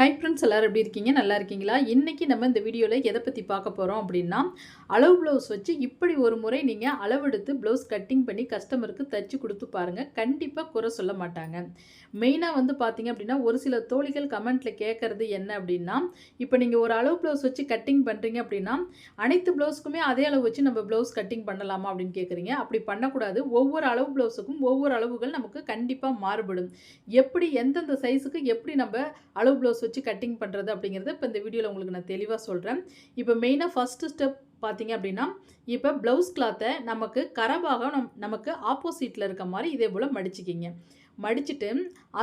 Hi friends எல்லோரும் எப்படி இருக்கீங்க? நல்லா இருக்கீங்களா? இன்றைக்கி நம்ம இந்த வீடியோவில் எதை பற்றி பார்க்க போகிறோம் அப்படின்னா அளவு ப்ளவுஸ் வச்சு இப்படி ஒரு முறை நீங்கள் அளவெடுத்து ப்ளவுஸ் கட்டிங் பண்ணி கஸ்டமருக்கு தச்சு கொடுத்து பாருங்கள் கண்டிப்பாக குறை சொல்ல மாட்டாங்க. மெயினாக வந்து பார்த்தீங்க அப்படின்னா ஒரு சில தோழிகள் கமெண்ட்டில் கேட்குறது என்ன அப்படின்னா இப்போ நீங்கள் ஒரு அளவு ப்ளவுஸ் வச்சு கட்டிங் பண்ணுறீங்க அப்படின்னா அனைத்து ப்ளவுஸ்க்குமே அதே அளவு வச்சு நம்ம ப்ளவுஸ் கட்டிங் பண்ணலாமா அப்படின்னு கேட்குறீங்க அப்படி பண்ணக்கூடாது. ஒவ்வொரு அளவு ப்ளவுஸுக்கும் ஒவ்வொரு அளவுகள் நமக்கு கண்டிப்பாக மாறுபடும். எப்படி எந்தெந்த சைஸுக்கு எப்படி நம்ம அளவு ப்ளவுஸ் வச்சு கட்டிங் பண்ணுறது அப்படிங்கிறத இப்போ இந்த வீடியோவில் உங்களுக்கு நான் தெளிவாக சொல்கிறேன் இப்போ மெயினாக ஃபஸ்ட்டு ஸ்டெப் பார்த்தீங்க அப்படின்னா இப்போ ப்ளவுஸ் கிளாத்தை நமக்கு கரபாக நம் நமக்கு ஆப்போசிட்டில் இருக்க மாதிரி இதே போல் மடிச்சிக்கிங்க. மடிச்சுட்டு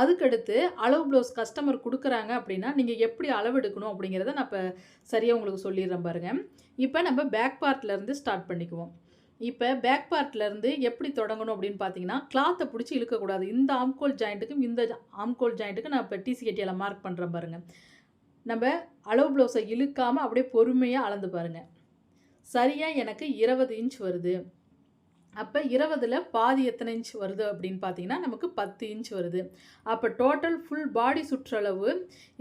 அதுக்கடுத்து அளவு ப்ளவுஸ் கஸ்டமர் கொடுக்குறாங்க அப்படின்னா நீங்கள் எப்படி அளவு எடுக்கணும் அப்படிங்கிறத நான் இப்போ சரியாக உங்களுக்கு சொல்லிடுறேன் பாருங்கள் இப்போ நம்ம பேக் பார்ட்லேருந்து ஸ்டார்ட் பண்ணிக்குவோம். இப்போ பேக் பார்ட்லேருந்து எப்படி தொடங்கணும் அப்படின்னு பார்த்தீங்கன்னா கிளாத்தை பிடிச்சி இழுக்கக்கூடாது. இந்த ஆம்கோல் ஜாயிண்ட்டுக்கும் இந்த ஆம்கோல் ஜாயிண்ட்டுக்கும் நான் இப்போ டிசி கட்டியில் மார்க் பண்ணுறேன் பாருங்கள் நம்ம அளவு ப்ளவுஸை இழுக்காமல் அப்படியே பொறுமையாக அளந்து பாருங்கள் சரியாக எனக்கு இருபது இன்ச் வருது. அப்போ இருபதில் பாதி எத்தனை இன்ச் வருது அப்படின்னு பார்த்தீங்கன்னா நமக்கு பத்து இன்ச் வருது. அப்போ டோட்டல் ஃபுல் பாடி சுற்றளவு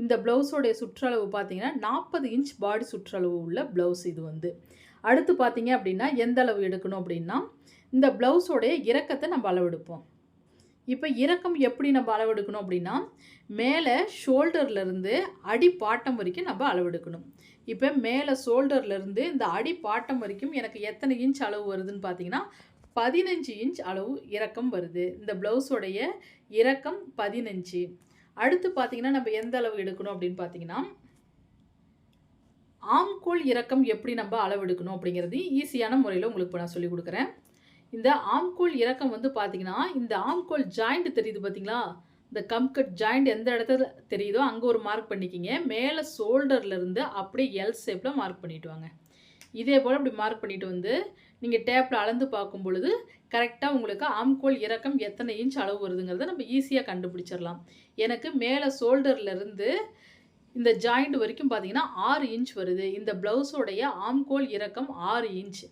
இந்த ப்ளவுஸோடைய சுற்றளவு பார்த்தீங்கன்னா நாற்பது இன்ச் பாடி சுற்றளவு உள்ள ப்ளவுஸ் இது வந்து. அடுத்து பார்த்தீங்க அப்படின்னா எந்த அளவு எடுக்கணும் அப்படின்னா இந்த ப்ளவுஸோடைய இறக்கத்தை நம்ம அளவெடுப்போம். இப்போ இறக்கம் எப்படி நம்ம அளவெடுக்கணும் அப்படின்னா மேலே ஷோல்டர்லேருந்து அடி பாட்டம் வரைக்கும் நம்ம அளவெடுக்கணும். இப்போ மேலே ஷோல்டர்லேருந்து இந்த அடி பாட்டம் வரைக்கும் எனக்கு எத்தனை இன்ச் அளவு வருதுன்னு பார்த்தீங்கன்னா பதினஞ்சு இன்ச் அளவு இறக்கம் வருது. இந்த ப்ளவுஸோடைய இறக்கம் பதினஞ்சு. அடுத்து பார்த்தீங்கன்னா நம்ம எந்த அளவு எடுக்கணும் அப்படின்னு பார்த்தீங்கன்னா ஆம்கோல் இறக்கம் எப்படி நம்ம அளவெடுக்கணும் அப்படிங்கிறது ஈஸியான முறையில் உங்களுக்கு இப்போ நான் சொல்லிக் கொடுக்குறேன். இந்த ஆம்கோல் இறக்கம் வந்து பார்த்தீங்கன்னா இந்த ஆம்கோல் ஜாயிண்ட் தெரியுது பார்த்தீங்களா இந்த கம்கட் ஜாயிண்ட் எந்த இடத்துல தெரியுதோ அங்கே ஒரு மார்க் பண்ணிக்கிங்க. மேலே ஷோல்டர்லேருந்து அப்படியே எல் ஷேப்பில் மார்க் பண்ணிட்டு வாங்க. இதே போல் அப்படி மார்க் பண்ணிட்டு வந்து நீங்கள் டேப்பில் அளந்து பார்க்கும் பொழுது கரெக்டாக உங்களுக்கு ஆம்கோல் இறக்கம் எத்தனை இன்ச் அளவு வருதுங்கிறத நம்ம ஈஸியாக கண்டுபிடிச்சிடலாம். எனக்கு மேலே ஷோல்டர்லேருந்து இந்த ஜாயிண்ட் வரைக்கும் பார்த்தீங்கன்னா ஆறு இன்ச் வருது. இந்த ப்ளவுஸோடைய ஆம்கோல் இறக்கம் ஆறு இன்ச்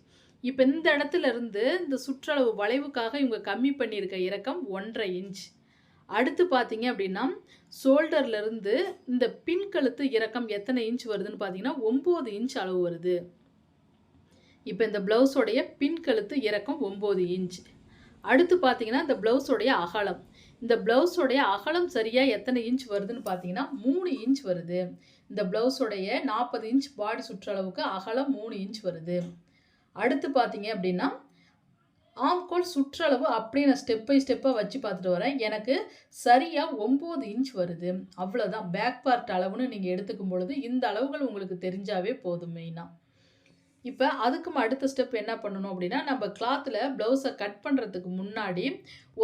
இப்போ இந்த இடத்துல இருந்து இந்த சுற்றளவு வளைவுக்காக இவங்க கம்மி பண்ணியிருக்க இறக்கம் ஒன்றரை இன்ச் அடுத்து பார்த்தீங்க அப்படின்னா ஷோல்டர்லேருந்து இந்த பின் கழுத்து இறக்கம் எத்தனை இன்ச் வருதுன்னு பார்த்தீங்கன்னா ஒம்பது இன்ச் அளவு வருது. இப்போ இந்த ப்ளவுஸோடைய பின் கழுத்து இறக்கம் ஒம்பது இன்ச் அடுத்து பார்த்தீங்கன்னா இந்த ப்ளவுஸோடைய அகலம். இந்த ப்ளவுஸோடைய அகலம் சரியாக எத்தனை இன்ச் வருதுன்னு பார்த்தீங்கன்னா மூணு இன்ச் வருது. இந்த ப்ளவுஸோடைய நாற்பது இன்ச் பாடி சுற்றளவுக்கு அகலம் மூணு இன்ச் வருது. அடுத்து பார்த்தீங்க அப்படின்னா ஆம்கோல் சுற்றளவு அப்படியே நான் ஸ்டெப் பை ஸ்டெப்பாக வச்சு பார்த்துட்டு வரேன். எனக்கு சரியாக ஒம்பது இன்ச் வருது. அவ்வளோதான் பேக் பார்ட் அளவுன்னு நீங்கள் எடுத்துக்கும் பொழுது இந்த அளவுகள் உங்களுக்கு தெரிஞ்சாவே போதும் மெயினாக இப்போ அதுக்கும் அடுத்த ஸ்டெப் என்ன பண்ணணும் அப்படின்னா நம்ம கிளாத்தில் ப்ளவுஸை கட் பண்ணுறதுக்கு முன்னாடி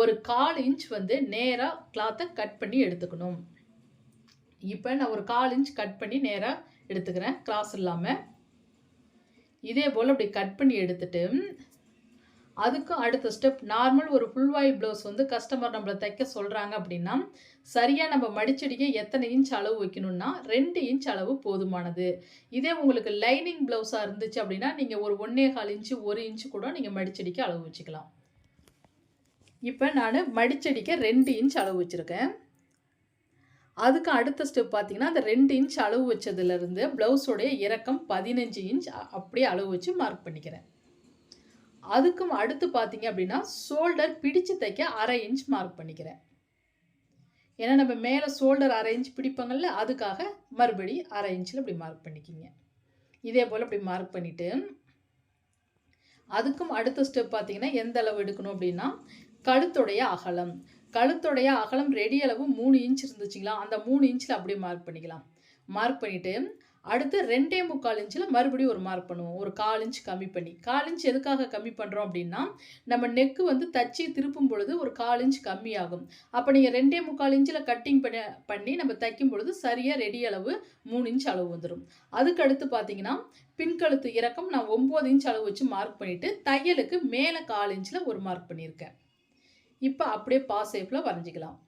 ஒரு கால் இன்ச் வந்து நேராக கிளாத்தை கட் பண்ணி எடுத்துக்கணும். இப்போ நான் ஒரு கால் இன்ச் கட் பண்ணி நேராக எடுத்துக்கிறேன் கிராஸ் இல்லாமல் இதே போல் அப்படி கட் பண்ணி எடுத்துட்டு அதுக்கும் அடுத்த ஸ்டெப் நார்மல் ஒரு ஃபுல் வாயில் ப்ளவுஸ் வந்து கஸ்டமர் நம்மளை தைக்க சொல்கிறாங்க அப்படின்னா சரியாக நம்ம மடிச்சடிக்க எத்தனை இன்ச் அளவு வைக்கணும்னா ரெண்டு இன்ச் அளவு போதுமானது. இதே உங்களுக்கு லைனிங் ப்ளவுஸாக இருந்துச்சு அப்படின்னா நீங்கள் ஒரு ஒன்றே கால் இன்ச்சு ஒரு இன்ச்சு கூட நீங்கள் மடிச்சடிக்க அளவு வச்சுக்கலாம். இப்போ நான் மடிச்சடிக்க ரெண்டு இன்ச் அளவு வச்சுருக்கேன். அதுக்கு அடுத்த ஸ்டெப் பார்த்தீங்கன்னா அந்த ரெண்டு இன்ச் அளவு வச்சதுலேருந்து ப்ளவுஸோடைய இறக்கம் பதினஞ்சு இன்ச் அப்படியே அளவு வச்சு மார்க் பண்ணிக்கிறேன். அதுக்கும் அடுத்து பார்த்தீங்க அப்படின்னா ஷோல்டர் பிடிச்சு தைக்க அரை இன்ச் மார்க் பண்ணிக்கிறேன். ஏன்னா நம்ம மேலே ஷோல்டர் அரை இன்ச் பிடிப்பாங்கல்ல அதுக்காக மறுபடி அரை இன்ச்சில் இப்படி மார்க் பண்ணிக்கிங்க. இதே போல் இப்படி மார்க் பண்ணிவிட்டு அதுக்கும் அடுத்த ஸ்டெப் பார்த்தீங்கன்னா எந்த அளவு எடுக்கணும் அப்படின்னா கழுத்துடைய அகலம். கழுத்துடைய அகலம் ரெடி அளவு மூணு இன்ச் இருந்துச்சுங்களா? அந்த மூணு இன்ச்சில் அப்படியே மார்க் பண்ணிக்கலாம். மார்க் பண்ணிவிட்டு அடுத்து ரெண்டே முக்கால் இன்ச்சில் மறுபடியும் ஒரு மார்க் பண்ணுவோம். ஒரு கால் இன்ச் கம்மி பண்ணி. கால் இன்ச் எதுக்காக கம்மி பண்ணுறோம் அப்படின்னா நம்ம நெக்கு வந்து தச்சு திருப்பும் பொழுது ஒரு கால் இன்ச் கம்மியாகும். அப்போ நீங்கள் ரெண்டே முக்கால் இன்ச்சில் கட்டிங் பண்ணி பண்ணி நம்ம தைக்கும் பொழுது சரியாக ரெடி அளவு மூணு இன்ச் அளவு வந்துடும் அதுக்கடுத்து பார்த்தீங்கன்னா பின்கழுத்து இறக்கம் நான் ஒம்பது இன்ச் அளவு வச்சு மார்க் பண்ணிவிட்டு தையலுக்கு மேலே கால் இன்ச்சில் ஒரு மார்க் பண்ணியிருக்கேன். இப்போ அப்படியே பாஸ் ஷேப்பில் வரைஞ்சிக்கலாம்.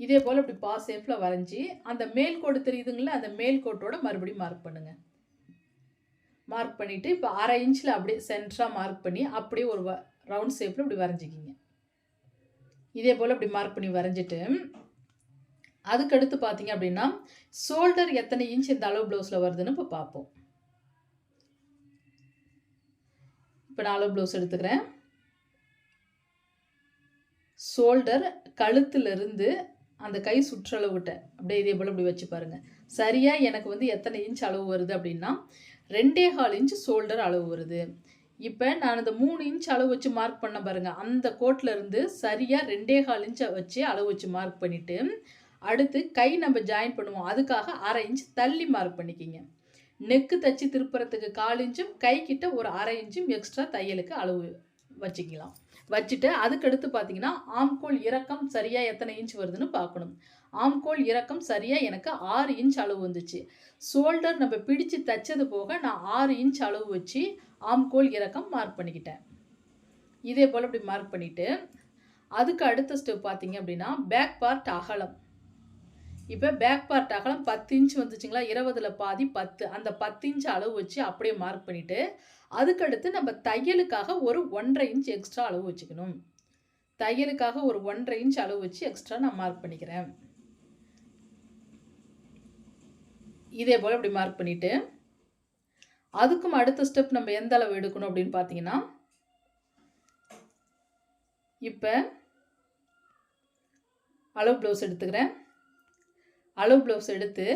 இதே போல் இப்படி பா ஷேப்பில் வரைஞ்சி அந்த மேல் கோடு தெரியுதுங்களா அந்த மேல் கோட்டோட மறுபடியும் மார்க் பண்ணுங்கள் மார்க் பண்ணிவிட்டு இப்போ அரை இன்ச்சில் அப்படியே சென்டராக மார்க் பண்ணி அப்படியே ஒரு ரவுண்ட் ஷேப்பில் இப்படி வரைஞ்சிக்கிங்க. இதே போல் இப்படி மார்க் பண்ணி வரைஞ்சிட்டு அதுக்கடுத்து பார்த்தீங்க அப்படின்னா ஷோல்டர் எத்தனை இன்ச் இந்த அளவு ப்ளவுஸில் வருதுன்னு இப்போ பார்ப்போம் இப்போ நான் அளவு ப்ளவுஸ் எடுத்துக்கிறேன். ஷோல்டர் கழுத்துலேருந்து அந்த கை சுற்றளவுட்ட அப்படியே இதே போல் இப்படி வச்சு பாருங்கள் சரியாக எனக்கு வந்து எத்தனை இன்ச் அளவு வருது அப்படின்னா ரெண்டே கால் இன்ச் ஷோல்டர் அளவு வருது. இப்போ நான் இந்த மூணு இன்ச் அளவு வச்சு மார்க் பண்ண பாருங்கள் அந்த கோட்டில் இருந்து சரியாக ரெண்டே கால் இன்ச்சை வச்சு அளவு வச்சு மார்க் பண்ணிவிட்டு அடுத்து கை நம்ம ஜாயின் பண்ணுவோம். அதுக்காக அரை இன்ச் தள்ளி மார்க் பண்ணிக்கிங்க. நெக்கு தச்சு திருப்புறத்துக்கு கால் இன்ச்சும் கை கிட்ட ஒரு அரை இன்ச்சும் எக்ஸ்ட்ரா தையலுக்கு அளவு வச்சுக்கலாம். வச்சுட்டு அதுக்கடுத்து பார்த்தீங்கன்னா ஆம்கோல் இறக்கம் சரியாக எத்தனை இன்ச் வருதுன்னு பார்க்கணும் ஆம்கோல் இறக்கம் சரியாக எனக்கு ஆறு இன்ச் அளவு வந்துச்சு. ஷோல்டர் நம்ம பிடிச்சு தைச்சது போக நான் ஆறு இன்ச் அளவு வச்சு ஆம்கோல் இறக்கம் மார்க் பண்ணிக்கிட்டேன். இதே போல் இப்படி மார்க் பண்ணிவிட்டு அதுக்கு அடுத்த ஸ்டெப் பார்த்தீங்க அப்படின்னா பேக் பார்ட் அகலம். இப்போ பேக் பார்ட் அகலம் பத்து இன்ச் வந்துச்சுங்களா? இருபதில் பாதி பத்து. அந்த பத்து இன்ச் அளவு வச்சு அப்படியே மார்க் பண்ணிவிட்டு அதுக்கடுத்து நம்ம தையலுக்காக ஒரு ஒன்றரை இன்ச் எக்ஸ்ட்ரா அளவு வச்சுக்கணும். தையலுக்காக ஒரு ஒன்றரை இன்ச் அளவு வச்சு எக்ஸ்ட்ரா நான் மார்க் பண்ணிக்கிறேன். இதே போல் இப்படி மார்க் பண்ணிவிட்டு அதுக்கும் அடுத்த ஸ்டெப் நம்ம எந்த அளவு எடுக்கணும் அப்படின்னு பார்த்தீங்கன்னா இப்போ அளவு ப்ளவுஸ் எடுத்துக்கிறேன். அளவு ப்ளவுஸ் எடுத்து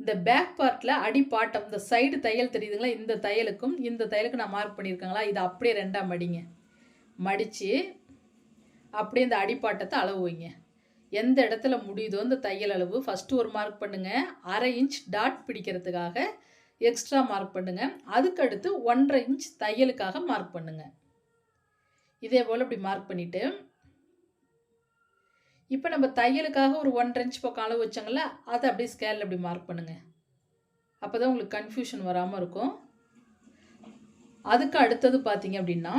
இந்த பேக் பார்ட்டில் அடிப்பாட்டம் இந்த சைடு தையல் தெரியுதுங்களா? இந்த தையலுக்கும் இந்த தையலுக்கும் நான் மார்க் பண்ணியிருக்கேங்களா? இதை அப்படியே ரெண்டாக மடிங்க மடித்து அப்படியே இந்த அடிப்பாட்டத்தை அளவு வைங்க. எந்த இடத்துல முடியுதோ இந்த தையல் அளவு ஃபஸ்ட்டு ஒரு மார்க் பண்ணுங்கள் அரை இன்ச் டாட் பிடிக்கிறதுக்காக எக்ஸ்ட்ரா மார்க் பண்ணுங்கள் அதுக்கடுத்து ஒன்றரை இன்ச் தையலுக்காக மார்க் பண்ணுங்கள் இதே போல் இப்படி மார்க் பண்ணிவிட்டு இப்போ நம்ம தையலுக்காக ஒரு ஒன்றரை இன்ச் பக்கம் அளவு வச்சாங்கள அதை அப்படியே ஸ்கேலில் அப்படி மார்க் பண்ணுங்கள் அப்போ தான் உங்களுக்கு கன்ஃபியூஷன் வராமல் இருக்கும். அதுக்கு அடுத்தது பார்த்தீங்க அப்படின்னா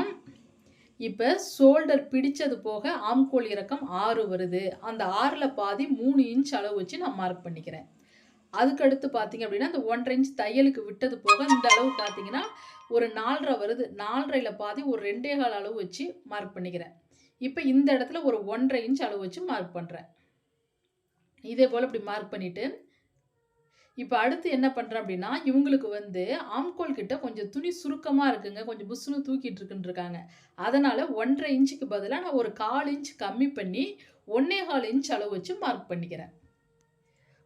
இப்போ ஷோல்டர் பிடிச்சது போக ஆம்கோல் இறக்கம் ஆறு வருது. அந்த ஆறில் பாதி மூணு இன்ச் அளவு வச்சு நான் மார்க் பண்ணிக்கிறேன். அதுக்கு அடுத்து பார்த்தீங்க அப்படின்னா அந்த ஒன்றரை இன்ச் தையலுக்கு விட்டது போக இந்த அளவு பார்த்தீங்கன்னா ஒரு நாலரை வருது. நாலரையில் பாதி ஒரு ரெண்டே கால் அளவு வச்சு மார்க் பண்ணிக்கிறேன். இப்போ இந்த இடத்துல ஒரு ஒன்றரை இன்ச் அளவு வச்சு மார்க் பண்ணுறேன் இதே போல் இப்படி மார்க் பண்ணிவிட்டு இப்போ அடுத்து என்ன பண்ணுறேன் அப்படின்னா இவங்களுக்கு வந்து ஆம்கோல் கிட்ட கொஞ்சம் துணி சுருக்கமாக இருக்குங்க. கொஞ்சம் புஷ்னு தூக்கிட்டு இருக்குன்னு இருக்காங்க அதனால் ஒன்றரை இன்ச்சுக்கு பதிலாக நான் ஒரு கால் இன்ச் கம்மி பண்ணி ஒன்னே கால் இன்ச் அளவு வச்சு மார்க் பண்ணிக்கிறேன்.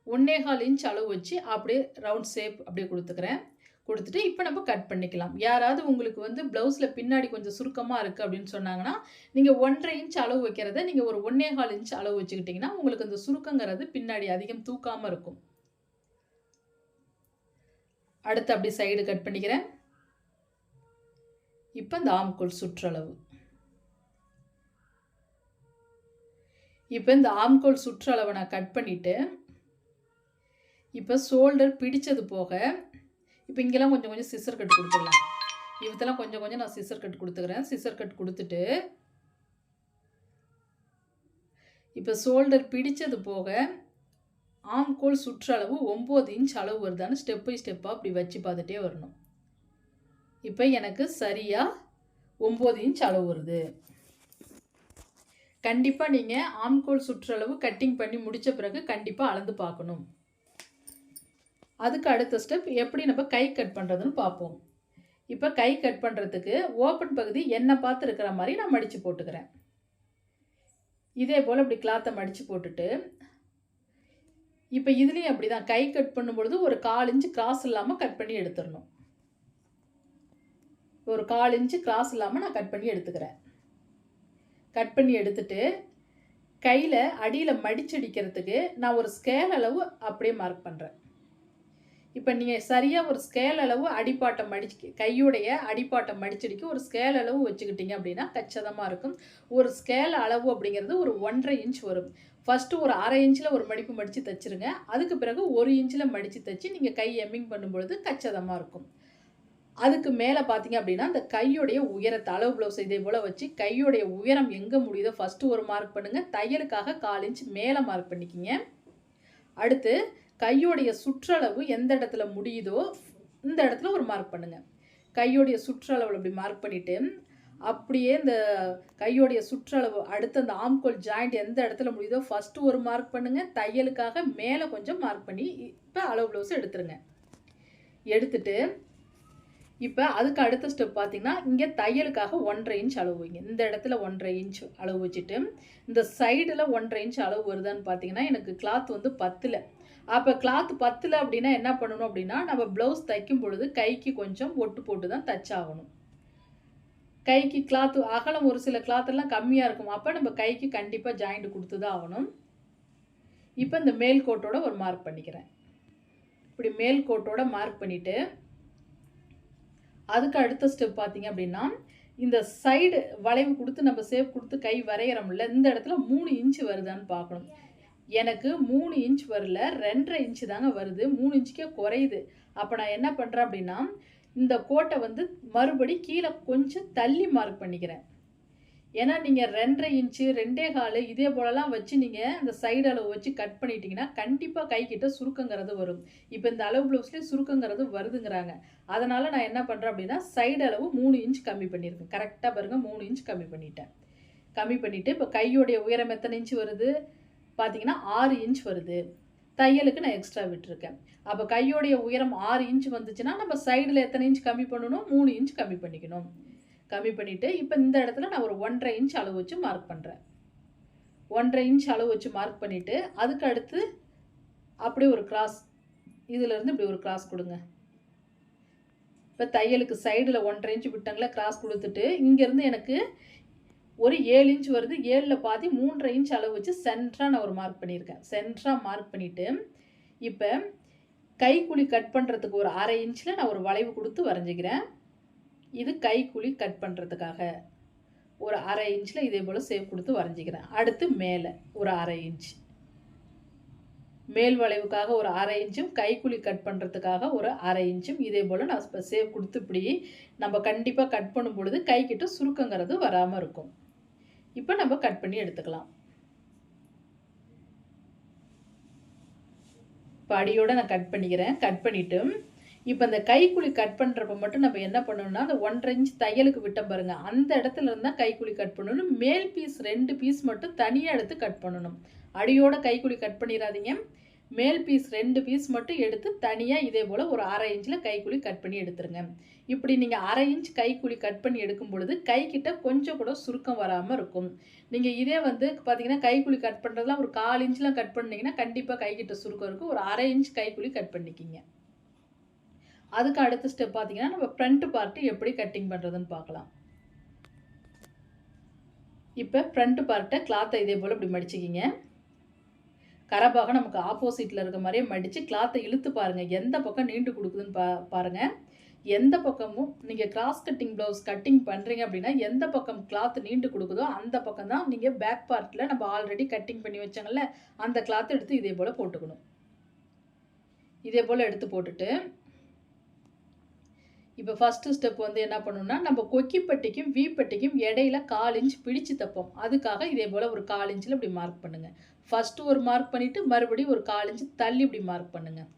ஒன்னே கால் இன்ச் அளவு வச்சு அப்படியே ரவுண்ட் ஷேப் அப்படியே கொடுத்துக்கிறேன். கொடுத்துட்டு இப்போ நம்ம கட் பண்ணிக்கலாம். யாராவது உங்களுக்கு வந்து ப்ளவுஸில் பின்னாடி கொஞ்சம் சுருக்கமாக இருக்குது அப்படின்னு சொன்னாங்கன்னா நீங்கள் ஒன்றரை இன்ச் அளவு வைக்கிறத நீங்கள் ஒரு ஒன்றே கால் இன்ச் அளவு வச்சுக்கிட்டிங்கன்னா உங்களுக்கு அந்த சுருக்கங்கிறது பின்னாடி அதிகம் தூக்காமல் இருக்கும். அடுத்து அப்படி சைடு கட் பண்ணிக்கிறேன். இப்போ இந்த ஆம்கோல் சுற்றளவு. இப்போ இந்த ஆம்கோல் சுற்றளவை நான் கட் பண்ணிவிட்டு இப்போ ஷோல்டர் பிடித்தது போக இப்போ இங்கெல்லாம் கொஞ்சம் கொஞ்சம் சிசர் கட் கொடுத்துடலாம். இவத்தெல்லாம் கொஞ்சம் கொஞ்சம் நான் சிசர் கட் கொடுத்துக்கிறேன். சிசர் கட் கொடுத்துட்டு இப்போ ஷோல்டர் பிடித்தது போக ஆம்கோல் சுற்றளவு ஒம்பது இன்ச் அளவு வருதான்னு ஸ்டெப் பை ஸ்டெப்பாக அப்படி வச்சு பார்த்துட்டே வரணும். இப்போ எனக்கு சரியாக ஒம்பது இன்ச் அளவு வருது. கண்டிப்பாக நீங்கள் ஆம்கோல் சுற்றளவு கட்டிங் பண்ணி முடித்த பிறகு கண்டிப்பாக அளந்து பார்க்கணும். அதுக்கு அடுத்த ஸ்டெப் எப்படி நம்ம கை கட் பண்ணுறதுன்னு பார்ப்போம். இப்போ கை கட் பண்ணுறதுக்கு ஓப்பன் பகுதி என்னை பார்த்து இருக்கிற மாதிரி நான் மடித்து போட்டுக்கிறேன். இதே போல் இப்படி கிளாத்தை மடித்து போட்டுட்டு இப்போ இதுலேயும் அப்படி தான் கை கட் பண்ணும்பொழுது ஒரு கால் இன்ச்சு கிராஸ் இல்லாமல் கட் பண்ணி எடுத்துடணும். ஒரு கால் இன்ச்சு கிராஸ் இல்லாமல் நான் கட் பண்ணி எடுத்துக்கிறேன். கட் பண்ணி எடுத்துட்டு கையில் அடியில் மடிச்சடிக்கிறதுக்கு நான் ஒரு ஸ்கேல் அளவு அப்படியே மார்க் பண்ணுறேன் இப்போ நீங்கள் சரியாக ஒரு ஸ்கேல் அளவு அடிப்பாட்டம் மடிச்சு கையுடைய அடிப்பாட்டம் மடிச்சடிக்கு ஒரு ஸ்கேல் அளவு வச்சுக்கிட்டீங்க அப்படின்னா கச்சிதமாக இருக்கும். ஒரு ஸ்கேல் அளவு அப்படிங்கிறது ஒரு ஒன்றரை இன்ச் வரும். ஃபஸ்ட்டு ஒரு அரை இன்ச்சில் ஒரு மடிப்பு மடித்து தைச்சிருங்க. அதுக்கு பிறகு ஒரு இன்ச்சில் மடித்து தைச்சி நீங்கள் கை எம்மிங் பண்ணும்பொழுது கச்சிதமாக இருக்கும். அதுக்கு மேலே பார்த்தீங்க அப்படின்னா அந்த கையுடைய உயரத்தை அளவு ப்ளவுஸ் இதே போல் வச்சு கையுடைய உயரம் எங்கே முடியுதோ ஃபஸ்ட்டு ஒரு மார்க் பண்ணுங்கள் தையலுக்காக கால் இன்ச் மேலே மார்க் பண்ணிக்கிங்க. அடுத்து கையோடைய சுற்றளவு எந்த இடத்துல முடியுதோ இந்த இடத்துல ஒரு மார்க் பண்ணுங்கள் கையோடைய சுற்றளவில் அப்படி மார்க் பண்ணிவிட்டு அப்படியே இந்த கையோடைய சுற்றளவு அடுத்து அந்த ஆம்கோல் ஜாயிண்ட் எந்த இடத்துல முடியுதோ ஃபஸ்ட்டு ஒரு மார்க் பண்ணுங்கள் தையலுக்காக மேலே கொஞ்சம் மார்க் பண்ணி இப்போ அளவு ப்ளவுஸ் எடுத்துருங்க. எடுத்துட்டு இப்போ அதுக்கு அடுத்த ஸ்டெப் பார்த்தீங்கன்னா இங்கே தையலுக்காக ஒன்றரை இன்ச் அளவு வைங்க. இந்த இடத்துல ஒன்றரை இன்ச் அளவு வச்சுட்டு இந்த சைடில் ஒன்றரை இன்ச் அளவு வருதான்னு பார்த்தீங்கன்னா எனக்கு கிளாத் வந்து பத்தில். அப்போ கிளாத் பத்தில் அப்படின்னா என்ன பண்ணணும் அப்படின்னா நம்ம ப்ளவுஸ் தைக்கும் பொழுது கைக்கு கொஞ்சம் ஒட்டு போட்டு தான் தச்சாகணும். கைக்கு கிளாத்து அகலம் ஒரு சில கிளாத்தெல்லாம் கம்மியாக இருக்கும். அப்போ நம்ம கைக்கு கண்டிப்பாக ஜாயிண்ட் கொடுத்து தான் ஆகணும். இப்போ இந்த மேல் கோட்டோட ஒரு மார்க் பண்ணிக்கிறேன். இப்படி மேல் கோட்டோட மார்க் பண்ணிவிட்டு அதுக்கு அடுத்த ஸ்டெப் பார்த்தீங்க அப்படின்னா இந்த சைடு வளைவு கொடுத்து நம்ம சேவ் கொடுத்து கை வரைகிறோம்ல இந்த இடத்துல மூணு இன்ச்சு வருதான்னு பார்க்கணும். எனக்கு மூணு இன்ச் வரல ரெண்டரை இன்ச்சு தாங்க வருது. மூணு இன்ச்சுக்கே குறையுது. அப்போ நான் என்ன பண்ணுறேன் அப்படின்னா இந்த கோட்டை வந்து மறுபடி கீழே கொஞ்சம் தள்ளி மார்க் பண்ணிக்கிறேன். ஏன்னா நீங்கள் ரெண்டரை இன்ச்சு ரெண்டே கால் இதே போலலாம் வச்சு நீங்கள் இந்த சைடு அளவு வச்சு கட் பண்ணிட்டீங்கன்னா கண்டிப்பாக கைக்கிட்ட சுருக்கங்கிறது வரும். இப்போ இந்த அளவு ப்ளவுஸ்லேயே சுருக்கங்கிறது வருதுங்கிறாங்க. அதனால் நான் என்ன பண்ணுறேன் அப்படின்னா சைடு அளவு மூணு இன்ச் கம்மி பண்ணியிருக்கேன். கரெக்டாக பாருங்கள் மூணு இன்ச் கம்மி பண்ணிட்டேன். கம்மி பண்ணிவிட்டு இப்போ கையோடைய உயரம் எத்தனை இன்ச் வருது? பார்த்தீங்கன்னா ஆறு இன்ச் வருது. தையலுக்கு நான் எக்ஸ்ட்ரா விட்டுருக்கேன். அப்போ கையோடைய உயரம் ஆறு இன்ச் வந்துச்சுன்னா நம்ம சைடில் எத்தனை இன்ச் கம்மி பண்ணணும்? மூணு இன்ச் கம்மி பண்ணிக்கணும். கம்மி பண்ணிவிட்டு இப்போ இந்த இடத்துல நான் ஒரு ஒன்றரை இன்ச் அளவு வச்சு மார்க் பண்ணுறேன் ஒன்றரை இன்ச் அளவு வச்சு மார்க் பண்ணிவிட்டு அதுக்கு அடுத்து அப்படியே ஒரு கிராஸ் இதிலேருந்து இப்படி ஒரு கிராஸ் கொடுங்க. இப்போ தையலுக்கு சைடில் ஒன்றரை இன்ச் விட்டாங்களே கிராஸ் கொடுத்துட்டு இங்கேருந்து எனக்கு ஒரு ஏழு இன்ச் வருது ஏழில் பாதி மூன்றரை இன்ச் அளவு வச்சு சென்ட்ராக நான் ஒரு மார்க் பண்ணியிருக்கேன். சென்ட்ராக மார்க் பண்ணிவிட்டு இப்போ கைக்குழி கட் பண்ணுறதுக்கு ஒரு அரை இன்ச்சில் நான் ஒரு வளைவு கொடுத்து வரைஞ்சிக்கிறேன். இது கைக்குழி கட் பண்ணுறதுக்காக ஒரு அரை இன்ச்சில் இதே போல் சேவ் கொடுத்து வரைஞ்சிக்கிறேன். அடுத்து மேலே ஒரு அரை இன்ச் மேல் வளைவுக்காக ஒரு அரை இன்ச்சும் கைக்குழி கட் பண்ணுறதுக்காக ஒரு அரை இன்ச்சும் இதே போல் நான் இப்போ சேவ் கொடுத்து இப்படி நம்ம கண்டிப்பாக கட் பண்ணும் பொழுது கைக்கிட்ட சுருக்கங்கிறது வராமல் இருக்கும். இப்போ நம்ம கட் பண்ணி எடுத்துக்கலாம். இப்போ அடியோடு நான் கட் பண்ணிக்கிறேன். கட் பண்ணிவிட்டு இப்போ இந்த கைக்குழி கட் பண்ணுறப்ப மட்டும் நம்ம என்ன பண்ணணும்னா அந்த ஒன்றரை இன்ச் தையலுக்கு விட்டோம் பாருங்கள் அந்த இடத்துல இருந்தால் கைக்குழி கட் பண்ணணும். மேல் பீஸ் ரெண்டு பீஸ் மட்டும் தனியாக எடுத்து கட் பண்ணணும். அடியோட கைக்குழி கட் பண்ணிடாதீங்க மேல் பீஸ் ரெண்டு பீஸ் மட்டும் எடுத்து தனியாக இதே போல் ஒரு அரை இன்ச்சில் கைக்குழி கட் பண்ணி எடுத்துருங்க. இப்படி நீங்கள் அரை இன்ச் கைக்குழி கட் பண்ணி எடுக்கும் பொழுது கைக்கிட்ட கொஞ்சம் கூட சுருக்கம் வராமல் இருக்கும். நீங்கள் இதே வந்து பார்த்தீங்கன்னா கைக்குழி கட் பண்ணுறதுலாம் ஒரு கால் இன்ச்லாம் கட் பண்ணிங்கன்னா கண்டிப்பாக கைக்கிட்ட சுருக்கம் இருக்கும். ஒரு அரை இன்ச் கைக்குழி கட் பண்ணிக்கிங்க. அதுக்கு அடுத்த ஸ்டெப் பார்த்தீங்கன்னா நம்ம ஃப்ரண்ட் பார்ட்டு எப்படி கட்டிங் பண்ணுறதுன்னு பார்க்கலாம் இப்போ ஃப்ரண்ட் பார்ட்டை கிளாத்தை இதே போல் இப்படி மடிச்சுக்கிங்க. கரபாக நமக்கு ஆப்போசிட்டில் இருக்க மாதிரியே மடித்து கிளாத்தை இழுத்து பாருங்கள் எந்த பக்கம் நீண்டு கொடுக்குதுன்னு பா பாருங்கள் எந்த பக்கமும் நீங்கள் கிராஸ் கட்டிங் ப்ளவுஸ் கட்டிங் பண்ணுறீங்க அப்படின்னா எந்த பக்கம் கிளாத் நீண்டு கொடுக்குதோ அந்த பக்கம் தான் நீங்கள் பேக் பார்ட்டில் நம்ம ஆல்ரெடி கட்டிங் பண்ணி வச்சாங்கல்ல அந்த கிளாத் எடுத்து இதே போல் போட்டுக்கணும். இதே போல் எடுத்து போட்டுட்டு இப்போ ஃபஸ்ட்டு ஸ்டெப் வந்து என்ன பண்ணணும்னா நம்ம கொக்கிப்பட்டிக்கும் வீப்பட்டிக்கும் இடையில கால் இன்ச் பிடிச்சு தப்போம். அதுக்காக இதே போல் ஒரு கால் இன்ச்சில் இப்படி மார்க் பண்ணுங்கள் ஃபஸ்ட்டு ஒரு மார்க் பண்ணிவிட்டு மறுபடியும் ஒரு கால் இன்ச்சு தள்ளி இப்படி மார்க் பண்ணுங்கள்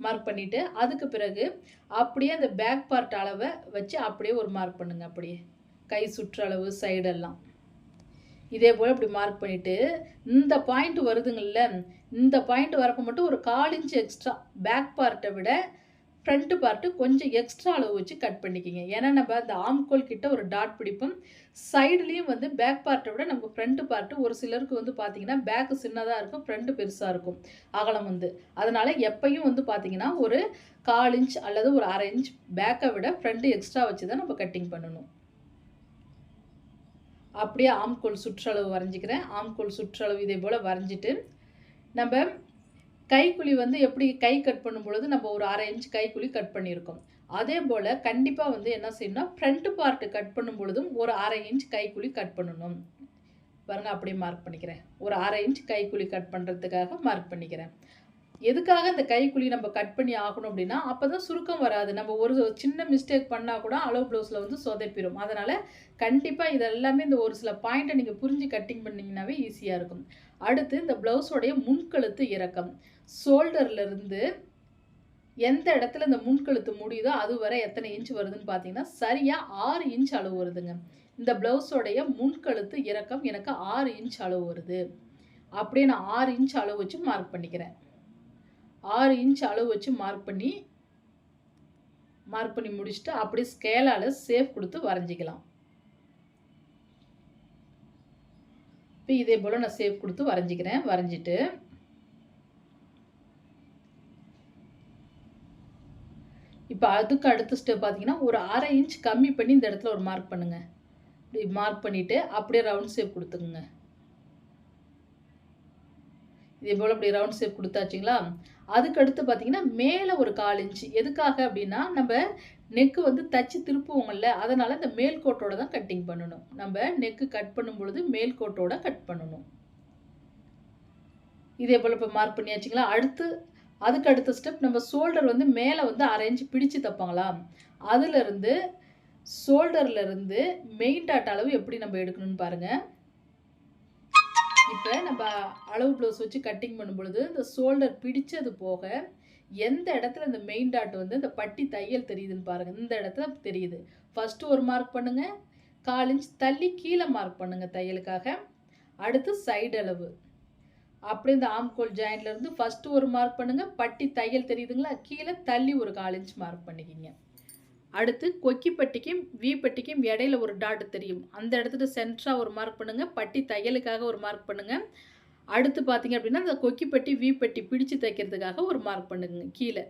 மார்க் பண்ணிவிட்டு அதுக்கு பிறகு அப்படியே அந்த பேக் பார்ட் அளவை வச்சு அப்படியே ஒரு மார்க் பண்ணுங்கள் அப்படியே. கை சுற்றளவு சைடெல்லாம் இதே போல் இப்படி மார்க் பண்ணிவிட்டு இந்த பாயிண்ட் வருதுங்கள்ல இந்த பாயிண்ட் வரப்போ மட்டும் ஒரு கால் இன்ச்சு எக்ஸ்ட்ரா பேக் பார்ட்டை விட ஃப்ரண்ட்டு பார்ட்டு கொஞ்சம் எக்ஸ்ட்ரா அளவு வச்சு கட் பண்ணிக்கிங்க. ஏன்னா நம்ம அந்த ஆம்கோல் கிட்ட ஒரு டாட் பிடிப்போம். சைடுலேயும் வந்து பேக் பார்ட்டை விட நமக்கு ஃப்ரண்ட்டு பார்ட்டு ஒரு சிலருக்கு வந்து பார்த்தீங்கன்னா பேக்கு சின்னதாக இருக்கும் ஃப்ரண்ட்டு பெருசாக இருக்கும் அகலம் வந்து. அதனால் எப்பையும் வந்து பார்த்தீங்கன்னா ஒரு கால் இன்ச் அல்லது ஒரு அரை இன்ச் பேக்கை விட ஃப்ரண்ட்டு எக்ஸ்ட்ரா வச்சு தான் நம்ம கட்டிங் பண்ணணும். அப்படியே ஆம்கோல் சுற்றளவு வரைஞ்சிக்கிறேன். ஆம்கோல் சுற்றளவு இதே போல் வரைஞ்சிட்டு நம்ம கைக்குழி வந்து எப்படி கை கட் பண்ணும் பொழுது நம்ம ஒரு அரை இன்ச் கைக்குழி கட் பண்ணியிருக்கோம். அதே போல் கண்டிப்பாக வந்து என்ன செய்யணும்னா ஃப்ரண்ட் பார்ட்டு கட் பண்ணும் பொழுதும் ஒரு அரை இன்ச் கைக்குழி கட் பண்ணணும். பாருங்கள் அப்படியே மார்க் பண்ணிக்கிறேன். ஒரு அரை இன்ச் கைக்குழி கட் பண்ணுறதுக்காக மார்க் பண்ணிக்கிறேன். எதுக்காக இந்த கைக்குழி நம்ம கட் பண்ணி ஆகணும் அப்படின்னா அப்போ தான் சுருக்கம் வராது. நம்ம ஒரு சின்ன மிஸ்டேக் பண்ணால் கூட அளவு ப்ளவுஸில் வந்து சொதப்பிடும் அதனால் கண்டிப்பாக இது எல்லாமே இந்த ஒரு சில பாயிண்ட்டை நீங்கள் புரிஞ்சு கட்டிங் பண்ணிங்கன்னாவே ஈஸியாக இருக்கும். அடுத்து இந்த ப்ளவுஸோடைய முன்கழுத்து இறக்கம். ஷோல்டர்லேருந்து எந்த இடத்துல இந்த முன்கழுத்து முடியுதோ அது வரை எத்தனை இன்ச் வருதுன்னு பார்த்தீங்கன்னா சரியாக ஆறு இன்ச் அளவு வருதுங்க. இந்த ப்ளவுஸோடைய முன்கழுத்து இறக்கம் எனக்கு ஆறு இன்ச் அளவு வருது. அப்படியே நான் ஆறு இன்ச் அளவு வச்சு மார்க் பண்ணிக்கிறேன். ஆறு இன்ச் அளவு வச்சு மார்க் பண்ணி மார்க் பண்ணி முடிச்சுட்டு அப்படியே ஸ்கேலால் சேஃப் கொடுத்து வரைஞ்சிக்கலாம். இப்போ இதே போல் நான் சேஃப் கொடுத்து வரைஞ்சிக்கிறேன். வரைஞ்சிட்டு இப்போ அதுக்கு அடுத்த ஸ்டெப் பார்த்தீங்கன்னா ஒரு அரை இன்ச் கம்மி பண்ணி இந்த இடத்துல ஒரு மார்க் பண்ணுங்கள் இப்படி மார்க் பண்ணிவிட்டு அப்படியே ரவுண்ட் ஷேப் கொடுத்துக்குங்க. இதே போல் அப்படி ரவுண்ட் ஷேப் கொடுத்தாச்சுங்களா? அதுக்கு அடுத்து பார்த்தீங்கன்னா மேலே ஒரு கால் இன்ச்சு எதுக்காக அப்படின்னா நம்ம நெக்கு வந்து தச்சு திருப்புவோங்கள்ல அதனால் இந்த மேல் கோட்டோட தான் கட்டிங் பண்ணணும். நம்ம நெக்கு கட் பண்ணும் பொழுது மேல் கோட்டோட கட் பண்ணணும். இதே போல் இப்போ மார்க் பண்ணியாச்சுங்களா? அடுத்து அதுக்கு அடுத்த ஸ்டெப் நம்ம ஷோல்டர் வந்து மேலே வந்து அரேஞ்ச் பிடிச்சு தப்பாங்களா அதுலேருந்து ஷோல்டர்லேருந்து மெயின் டாட் அளவு எப்படி நம்ம எடுக்கணும்னு பாருங்கள் இப்போ நம்ம அளவு ப்ளவுஸ் வச்சு கட்டிங் பண்ணும் பொழுது இந்த ஷோல்டர் பிடிச்சது போக எந்த இடத்துல இந்த மெயின் டாட் வந்து இந்த பட்டி தையல் தெரியுதுன்னு பாருங்கள் இந்த இடத்துல தெரியுது. ஃபஸ்ட்டு ஒரு மார்க் பண்ணுங்கள் கால் இன்ச் தள்ளி கீழே மார்க் பண்ணுங்கள் தையலுக்காக. அடுத்து சைடு அளவு. அப்படி இந்த ஆம்கோல் ஜாயிண்ட்லேருந்து ஃபஸ்ட்டு ஒரு மார்க் பண்ணுங்கள் பட்டி தையல் தெரியுதுங்களா? கீழே தள்ளி ஒரு கால் இன்ச் மார்க் பண்ணிக்கிங்க. அடுத்து கொக்கி பட்டிக்கும் வி பட்டிக்கும் இடையில ஒரு டாட் தெரியும். அந்த இடத்துல சென்ட்ராக ஒரு மார்க் பண்ணுங்கள் பட்டி தையலுக்காக ஒரு மார்க் பண்ணுங்கள் அடுத்து பார்த்தீங்க அப்படின்னா அந்த கொக்கி பட்டி வி பட்டி பிடிச்சு தைக்கிறதுக்காக ஒரு மார்க் பண்ணுங்க. கீழே.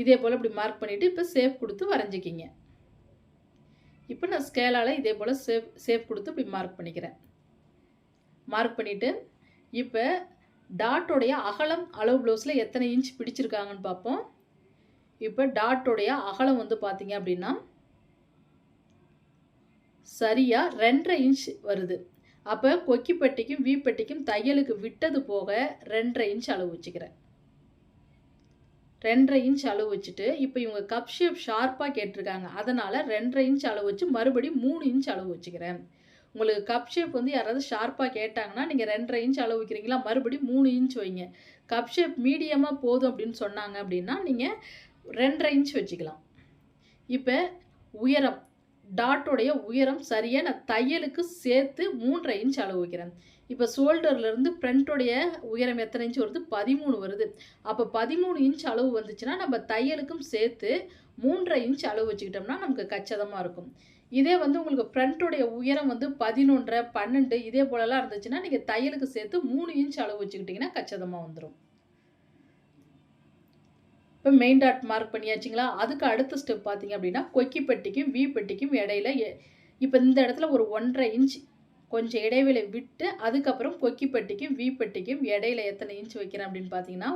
இதே போல் இப்படி மார்க் பண்ணிவிட்டு இப்போ சேஃப் கொடுத்து வரைஞ்சிக்கிங்க. இப்போ நான் ஸ்கேலால் இதே போல் சேஃப் சேஃப் கொடுத்து இப்படி மார்க் பண்ணிக்கிறேன். மார்க் பண்ணிவிட்டு இப்போ டாட்டோடைய அகலம் அளவு ப்ளவுஸில் எத்தனை இன்ச் பிடிச்சிருக்காங்கன்னு பார்ப்போம். இப்போ டாட்டோடைய அகலம் வந்து பார்த்தீங்க அப்படின்னா சரியாக ரெண்டரை இன்ச் வருது. அப்போ கொக்கிப்பட்டிக்கும் வீப்பட்டிக்கும் தையலுக்கு விட்டது போக ரெண்டரை இன்ச் அளவு வச்சுக்கிறேன். ரெண்டரை இன்ச் அளவு வச்சுட்டு இப்போ இவங்க கப் ஷேப் ஷார்ப்பாக கேட்டிருக்காங்க. அதனால் ரெண்டரை இன்ச் அளவு வச்சு மறுபடியும் மூணு இன்ச் அளவு வச்சுக்கிறேன். உங்களுக்கு கப் ஷேப் வந்து யாராவது ஷார்ப்பாக கேட்டாங்கன்னா நீங்கள் ரெண்டரை இன்ச் அளவு வைக்கிறீங்களா மறுபடியும் மூணு இன்ச் வைங்க. கப் ஷேப் மீடியமாக போதும் அப்படின்னு சொன்னாங்க அப்படின்னா நீங்கள் ரெண்டரை இன்ச் வச்சுக்கலாம். இப்போ உயரம் டாட்டோடைய உயரம் சரியாக நான் தையலுக்கு சேர்த்து மூன்றரை இன்ச் அளவு வைக்கிறேன். இப்போ ஷோல்டர்லேருந்து ஃப்ரண்ட்டோடைய உயரம் எத்தனை இன்ச் வருது? பதிமூணு வருது. அப்போ பதிமூணு இன்ச் அளவு வந்துச்சுன்னா நம்ம தையலுக்கும் சேர்த்து மூன்றரை இன்ச் அளவு வச்சுக்கிட்டோம்னா நமக்கு கச்சிதமாக இருக்கும். இதே வந்து உங்களுக்கு ஃப்ரண்ட்டுடைய உயரம் வந்து பதினொன்றரை பன்னெண்டு இதே போலலாம் இருந்துச்சுன்னா நீங்கள் தையலுக்கு சேர்த்து மூணு இன்ச் அளவு வச்சுக்கிட்டிங்கன்னா கச்சிதமாக வந்துடும் இப்போ மெயின் டாட் மார்க் பண்ணியாச்சுங்களா? அதுக்கு அடுத்த ஸ்டெப் பார்த்தீங்க அப்படின்னா கொக்கி பெட்டிக்கும் வி பெட்டிக்கும் இடையில இப்போ இந்த இடத்துல ஒரு ஒன்றரை இன்ச் கொஞ்சம் இடைவேளை விட்டு அதுக்கப்புறம் கொக்கி பெட்டிக்கும் வி பெட்டிக்கும் இடையில எத்தனை இன்ச் வைக்கிறேன் அப்படின்னு பார்த்தீங்கன்னா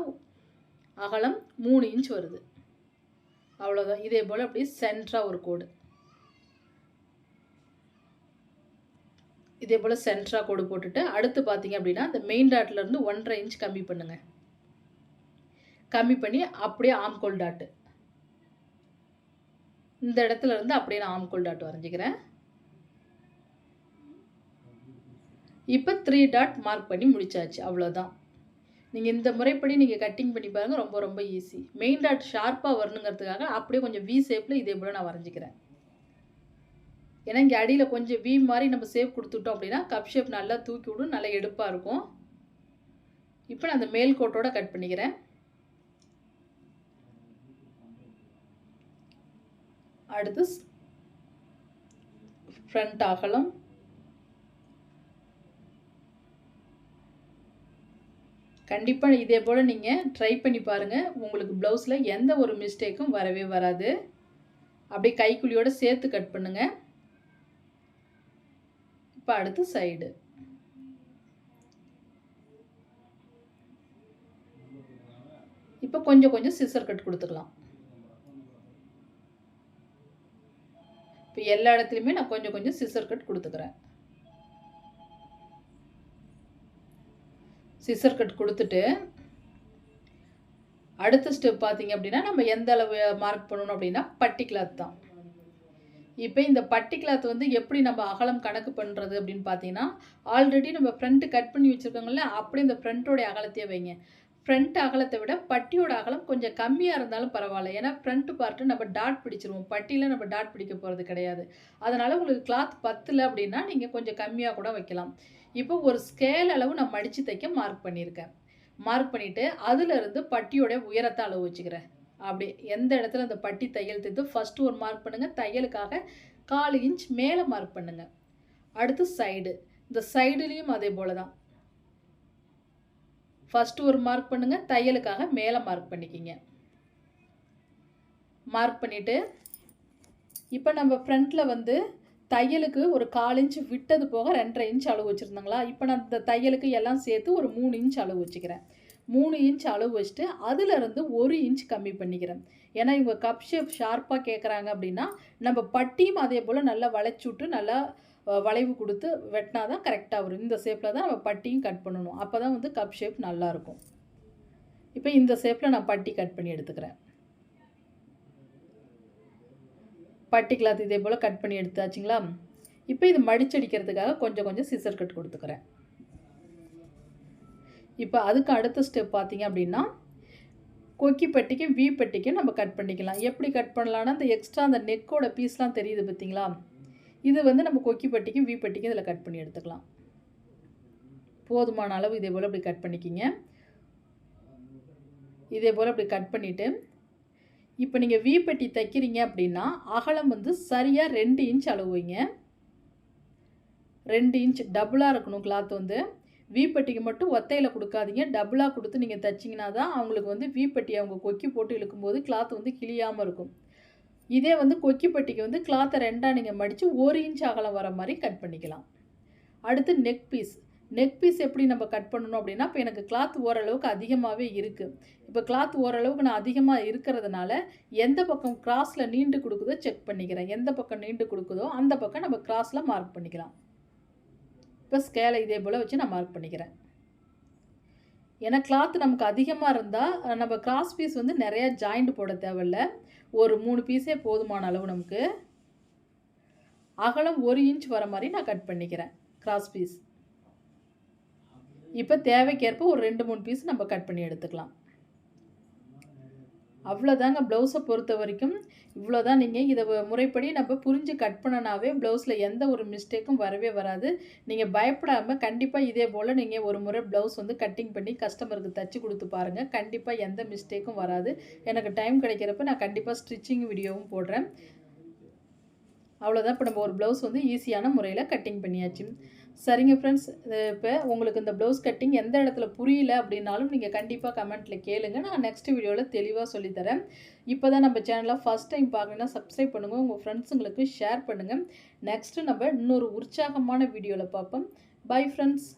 அகலம் மூணு இன்ச் வருது. அவ்வளோதான் இதே போல் அப்படி சென்டராக ஒரு கோடு. இதே போல் சென்டராக கோடு போட்டுட்டு அடுத்து பார்த்தீங்க அப்படின்னா இந்த மெயின் டாட்லேருந்து ஒன்றரை இன்ச் கம்மி பண்ணுங்கள் கம்மி பண்ணி அப்படியே ஆம்கோல் டாட்டு இந்த இடத்துல இருந்து அப்படியே நான் ஆம்கோல் டாட் வரைஞ்சிக்கிறேன். இப்போ த்ரீ டாட் மார்க் பண்ணி முடிச்சாச்சு அவ்வளோதான் நீங்கள் இந்த முறைப்படி நீங்கள் கட்டிங் பண்ணி பாருங்கள் ரொம்ப ரொம்ப ஈஸி மெயின் டாட் ஷார்ப்பாக வரணுங்கிறதுக்காக அப்படியே கொஞ்சம் வி ஷேப்பில் இதே போல் நான் வரைஞ்சிக்கிறேன். ஏன்னா இங்கே அடியில் கொஞ்சம் வீம் மாதிரி நம்ம சேவ் கொடுத்துட்டோம் அப்படின்னா கப் ஷேப் நல்லா தூக்கி விடும் நல்லா எடுப்பாக இருக்கும். இப்போ நான் அந்த மேல் கோட்டோட கட் பண்ணிக்கிறேன். அடுத்து ஃப்ரண்ட் அகலம். கண்டிப்பாக இதே போல் நீங்கள் ட்ரை பண்ணி பாருங்கள் உங்களுக்கு ப்ளவுஸில் எந்த ஒரு மிஸ்டேக்கும் வரவே வராது. அப்படியே கைக்குழியோடு சேர்த்து கட் பண்ணுங்கள் இப்போ அடுத்து சைடு இப்போ கொஞ்சம் கொஞ்சம் சிசர் கட் கொடுத்துக்கலாம். இப்போ எல்லா இடத்துலையுமே நான் கொஞ்சம் கொஞ்சம் சிசர் கட் கொடுத்துக்கிறேன். சிசர் கட் கொடுத்துட்டு அடுத்த ஸ்டெப் பார்த்தீங்க அப்படின்னா நம்ம எந்த அளவு மார்க் பண்ணணும் அப்படின்னா பட்டி கிளாத் தான். இப்போ இந்த பட்டி கிளாத் வந்து எப்படி நம்ம அகலம் கணக்கு பண்ணுறது அப்படின்னு பார்த்தீங்கன்னா ஆல்ரெடி நம்ம ஃப்ரண்ட்டு கட் பண்ணி வச்சுருக்கோங்கள அப்படியே இந்த ஃப்ரண்ட்டோடைய அகலத்தையே வைங்க. ஃப்ரண்ட் அகலத்தை விட பட்டியோட அகலம் கொஞ்சம் கம்மியாக இருந்தாலும் பரவாயில்ல. ஏன்னா ஃப்ரண்ட் பார்ட்டு நம்ம டாட் பிடிச்சிருவோம். பட்டியில் நம்ம டாட் பிடிக்க போகிறது கிடையாது. அதனால் உங்களுக்கு கிளாத் பத்தில் அப்படின்னா நீங்கள் கொஞ்சம் கம்மியாக கூட வைக்கலாம். இப்போ ஒரு ஸ்கேல் அளவு நான் மடித்து தைக்க மார்க் பண்ணியிருக்கேன். மார்க் பண்ணிவிட்டு அதிலிருந்து பட்டியோட உயரத்தை அளவு வச்சுக்கிறேன். அப்படி எந்த இடத்துல அந்த பட்டி தையல் தைத்து ஃபஸ்ட்டு ஒரு மார்க் பண்ணுங்கள் தையலுக்காக கால் இன்ச் மேலே மார்க் பண்ணுங்கள் அடுத்து சைடு இந்த சைடுலேயும் அதே போல் தான் ஃபஸ்ட்டு ஒரு மார்க் பண்ணுங்கள் தையலுக்காக மேலே மார்க் பண்ணிக்கிங்க. மார்க் பண்ணிவிட்டு இப்போ நம்ம ஃப்ரண்ட்டில் வந்து தையலுக்கு ஒரு கால் இன்ச் விட்டது போக ரெண்டரை இன்ச் அளவு வச்சுருந்தாங்களா? இப்போ நான் இந்த தையலுக்கு எல்லாம் சேர்த்து ஒரு மூணு இன்ச் அளவு வச்சுக்கிறேன். மூணு இன்ச் அளவு வச்சுட்டு அதிலிருந்து ஒரு இன்ச் கம்மி பண்ணிக்கிறேன். ஏன்னா இவங்க கப் ஷேப் ஷார்ப்பாக கேட்குறாங்க அப்படின்னா நம்ம பட்டியும் அதே போல் நல்லா வளைச்சி விட்டு நல்லா வளைவு கொடுத்து வெட்டினா தான் கரெக்டாக வரும். இந்த ஷேப்பில் தான் நம்ம பட்டியும் கட் பண்ணணும். அப்போ தான் வந்து கப் ஷேப் நல்லாயிருக்கும் இப்போ இந்த ஷேப்பில் நான் பட்டி கட் பண்ணி எடுத்துக்கிறேன். பட்டி கிளாத் இதே போல் கட் பண்ணி எடுத்தாச்சுங்களா? இப்போ இது மடிச்சடிக்கிறதுக்காக கொஞ்சம் கொஞ்சம் சிசர் கட் கொடுத்துக்கிறேன். இப்போ அதுக்கு அடுத்த ஸ்டெப் பார்த்தீங்க அப்படின்னா கொக்கி பட்டிக்கும் வி பட்டிக்கும் நம்ம கட் பண்ணிக்கலாம். எப்படி கட் பண்ணலான்னா அந்த எக்ஸ்ட்ரா அந்த நெக்கோட பீஸ்லாம் தெரியுது பார்த்தீங்களா இது வந்து நம்ம கொக்கி பட்டிக்கும் வி பட்டிக்கும் இதில் கட் பண்ணி எடுத்துக்கலாம். போதுமான அளவு இதே போல் இப்படி கட் பண்ணிக்கிங்க. இதே போல் இப்படி கட் பண்ணிவிட்டு இப்போ நீங்கள் வி பெட்டி தைக்கிறீங்க அப்படின்னா அகலம் வந்து சரியாக ரெண்டு இன்ச் அளவு வைங்க. ரெண்டு இன்ச் டபுளாக இருக்கணும் கிளாத் வந்து. வீப்பட்டிக்கு மட்டும் ஒத்தையில் கொடுக்காதீங்க. டபுளாக கொடுத்து நீங்கள் தைச்சிங்கன்னா தான் அவங்களுக்கு வந்து வீப்பட்டி அவங்க கொக்கி போட்டு இழுக்கும்போது கிளாத் வந்து கிளியாமல் இருக்கும். இதே வந்து கொக்கிப்பட்டிக்கு வந்து கிளாத்தை ரெண்டாக நீங்கள் மடித்து ஒரு இன்ச் அகலம் வர மாதிரி கட் பண்ணிக்கலாம். அடுத்து நெக் பீஸ் நெக் பீஸ் எப்படி நம்ம கட் பண்ணணும் அப்படின்னா இப்போ எனக்கு கிளாத் ஓரளவுக்கு அதிகமாகவே இருக்குது இப்போ கிளாத் ஓரளவுக்கு நான் அதிகமாக இருக்கிறதுனால எந்த பக்கம் கிராஸில் நீண்டு கொடுக்குதோ செக் பண்ணிக்கிறேன். எந்த பக்கம் நீண்டு கொடுக்குதோ அந்த பக்கம் நம்ம கிராஸில் மார்க் பண்ணிக்கலாம். இப்போ ஸ்கேலை இதே போல் வச்சு நான் மார்க் பண்ணிக்கிறேன். ஏன்னா கிளாத் நமக்கு அதிகமாக இருந்தால் நம்ம கிராஸ் பீஸ் வந்து நிறையா ஜாயிண்ட் போட தேவையில்ல. ஒரு மூணு பீஸே போதுமான அளவு நமக்கு. அகலம் ஒரு இன்ச் வர மாதிரி நான் கட் பண்ணிக்கிறேன் கிராஸ் பீஸ் இப்போ தேவைக்கேற்ப ஒரு ரெண்டு மூணு பீஸ் நம்ம கட் பண்ணி எடுத்துக்கலாம். அவ்வளோதாங்க ப்ளவுஸை பொறுத்த வரைக்கும். இவ்வளோதான் நீங்கள் இதை முறைப்படி நம்ம புரிஞ்சு கட் பண்ணனாவே ப்ளவுஸில் எந்த ஒரு மிஸ்டேக்கும் வரவே வராது. நீங்கள் பயப்படாமல் கண்டிப்பாக இதே போல் நீங்கள் ஒரு முறை ப்ளவுஸ் வந்து கட்டிங் பண்ணி கஸ்டமருக்கு தச்சு கொடுத்து பாருங்கள் கண்டிப்பாக எந்த மிஸ்டேக்கும் வராது. எனக்கு டைம் கிடைக்கிறப்ப நான் கண்டிப்பாக ஸ்டிச்சிங் வீடியோவும் போடுறேன். அவ்வளோதான் இப்போ நம்ம ஒரு ப்ளவுஸ் வந்து ஈஸியான முறையில் கட்டிங் பண்ணியாச்சு. சரிங்க ஃப்ரெண்ட்ஸ் இப்போ உங்களுக்கு இந்த ப்ளவுஸ் கட்டிங் எந்த இடத்துல புரியல அப்படின்னாலும் நீங்கள் கண்டிப்பாக கமெண்ட்டில் கேளுங்க. நான் நெக்ஸ்ட் வீடியோவில் தெளிவாக சொல்லித்தரேன். இப்போ தான் நம்ம சேனலில் ஃபஸ்ட் டைம் பார்க்கணுன்னா சப்ஸ்கிரைப் பண்ணுங்கள் உங்கள் ஃப்ரெண்ட்ஸுங்களுக்கு ஷேர் பண்ணுங்கள் நெக்ஸ்ட்டு நம்ம இன்னொரு உற்சாகமான வீடியோவில் பார்ப்போம். Bye friends